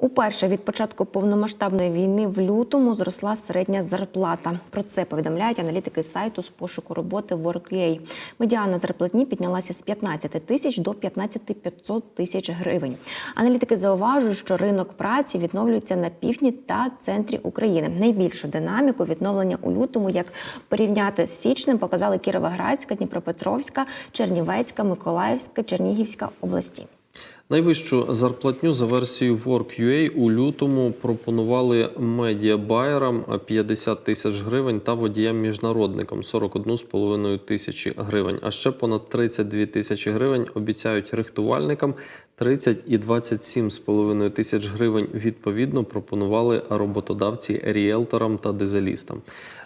Уперше від початку повномасштабної війни в лютому зросла середня зарплата. Про це повідомляють аналітики сайту з пошуку роботи Work.ua. Медіана зарплатні піднялася з 15 тисяч до 15 500 тисяч гривень. Аналітики зауважують, що ринок праці відновлюється на півдні та центрі України. Найбільшу динаміку відновлення у лютому, як порівняти з січнем, показали Кіровоградська, Дніпропетровська, Чернівецька, Миколаївська, Чернігівська області. Найвищу зарплатню за версією Work.ua у лютому пропонували медіабайерам 50 тисяч гривень та водіям-міжнародникам 41,5 тисячі гривень. А ще понад 32 тисячі гривень обіцяють рихтувальникам. 30 і 27,5 тисяч гривень відповідно пропонували роботодавці ріелторам та дизелістам.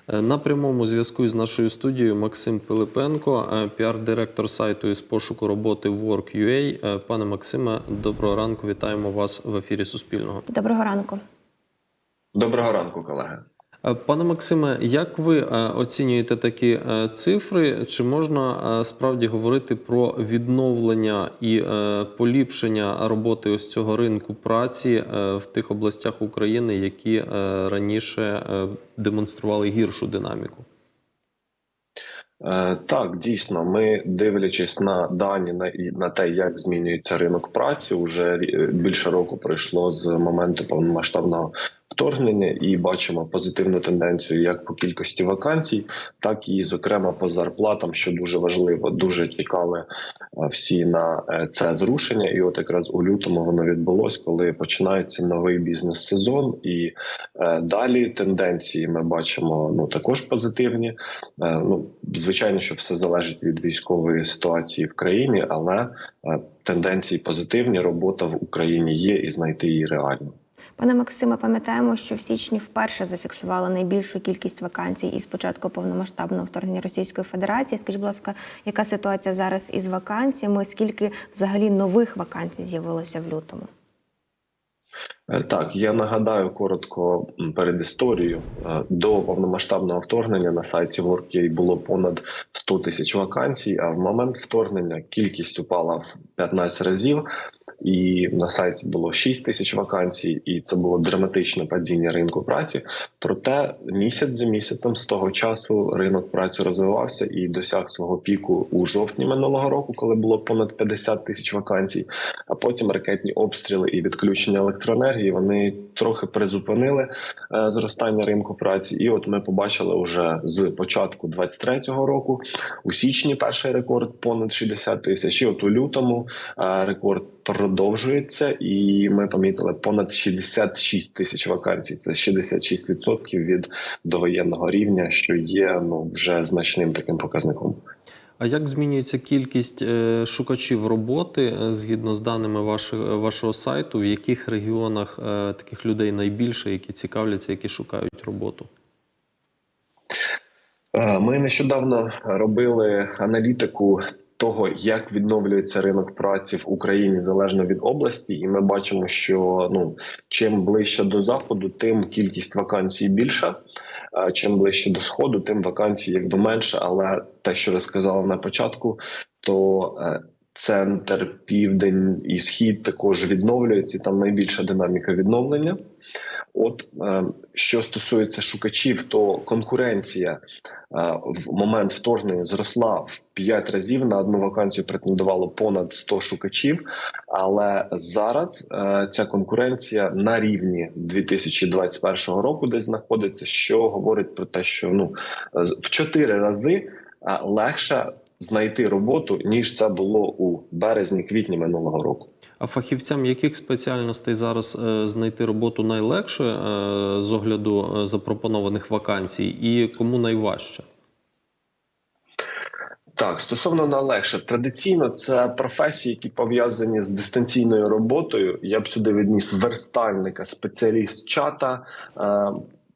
Е, На прямому зв'язку з нашою студією Максим Пилипенко, е, піар-директор сайту із пошуку роботи Work.ua. Е, Пане Максиме, доброго ранку. Вітаємо вас в ефірі Суспільного. Доброго ранку. Доброго ранку, колеги. Е, Пане Максиме, як ви е, оцінюєте такі е, цифри? Чи можна справді говорити про відновлення і поліпшення роботи ось цього ринку праці в тих областях України, які раніше демонстрували гіршу динаміку? Е, Так, дійсно, ми дивлячись на дані на на те, як змінюється ринок праці, уже більше року пройшло з моменту повномасштабного вторгнення, і бачимо позитивну тенденцію як по кількості вакансій, так і зокрема по зарплатам, що дуже важливо. Дуже чекали е, всі на е, це зрушення. І от якраз у лютому воно відбулось, коли починається новий бізнес-сезон, і е, далі тенденції ми бачимо ну також позитивні. Ну, звичайно, що все залежить від військової ситуації в країні, але тенденції позитивні. Робота в Україні є, і знайти її реально. Пане Максиме, пам'ятаємо, що в січні вперше зафіксували найбільшу кількість вакансій із початку повномасштабного вторгнення Російської Федерації. Скажіть, будь ласка, яка ситуація зараз із вакансіями? Скільки взагалі нових вакансій з'явилося в лютому? Е, Так, я нагадаю коротко перед історією. Е, До повномасштабного вторгнення на сайті Work.ua було понад 100 тисяч вакансій. А в момент вторгнення кількість упала в 15 разів, і на сайті було 6 тисяч вакансій, і це було драматичне падіння ринку праці. Проте місяць за місяцем з того часу ринок праці розвивався і досяг свого піку у жовтні минулого року, коли було понад 50 тисяч вакансій. А потім ракетні обстріли і відключення електроенергії вони трохи призупинили е, зростання ринку праці. І от ми побачили вже з початку 23-го року у січні перший рекорд понад 60 тисяч. І от у лютому е, рекорд продовжується, і ми помітили понад 66 тисяч вакансій. Це 66% від довоєнного рівня, що є ну вже значним таким показником. А як змінюється кількість е, шукачів роботи е, згідно з даними вашого, вашого сайту? В яких регіонах е, таких людей найбільше, які цікавляться, які шукають роботу? Ми нещодавно робили аналітику того, як відновлюється ринок праці в Україні залежно від області, і ми бачимо, що ну чим ближче до заходу, тим кількість вакансій більша. Чим ближче до сходу, тим вакансій якби менше. Але те, що ви сказали на початку, то е, центр, південь і схід також відновлюються. Там найбільша динаміка відновлення. От е, що стосується шукачів, то конкуренція е, в момент вторгнення зросла в 5 разів на одну вакансію претендувало понад 100 шукачів. Але зараз е, ця конкуренція на рівні 2021 року, десь знаходиться, що говорить про те, що ну в 4 рази легше знайти роботу ніж це було у березні-квітні минулого року. А фахівцям яких спеціальностей зараз е, знайти роботу найлегше е, з огляду е, запропонованих вакансій, і кому найважче? Так, стосовно налегше, традиційно це професії, які пов'язані з дистанційною роботою. Я б сюди відніс верстальника, спеціаліст чата,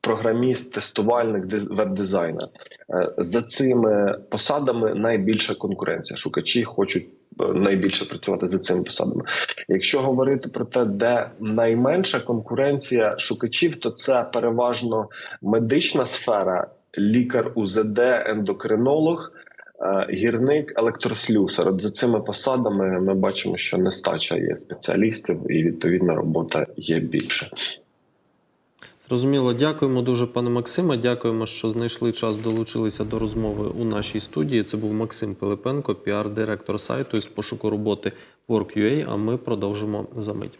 програміст, тестувальник, диз- веб-дизайнер. За цими посадами найбільша конкуренція. Шукачі хочуть найбільше працювати за цими посадами. Якщо говорити про те, де найменша конкуренція шукачів, то це переважно медична сфера, лікар УЗД, ендокринолог. е, гірник, електрослюсар. От за цими посадами ми бачимо, що нестача є спеціалістів, і відповідно робота є більше. Зрозуміло, дякуємо дуже, пане Максиме. Дякуємо, що знайшли час, долучилися до розмови у нашій студії. Це був Максим Пилипенко, піар-директор сайту із пошуку роботи Work.ua, А ми продовжимо за мить.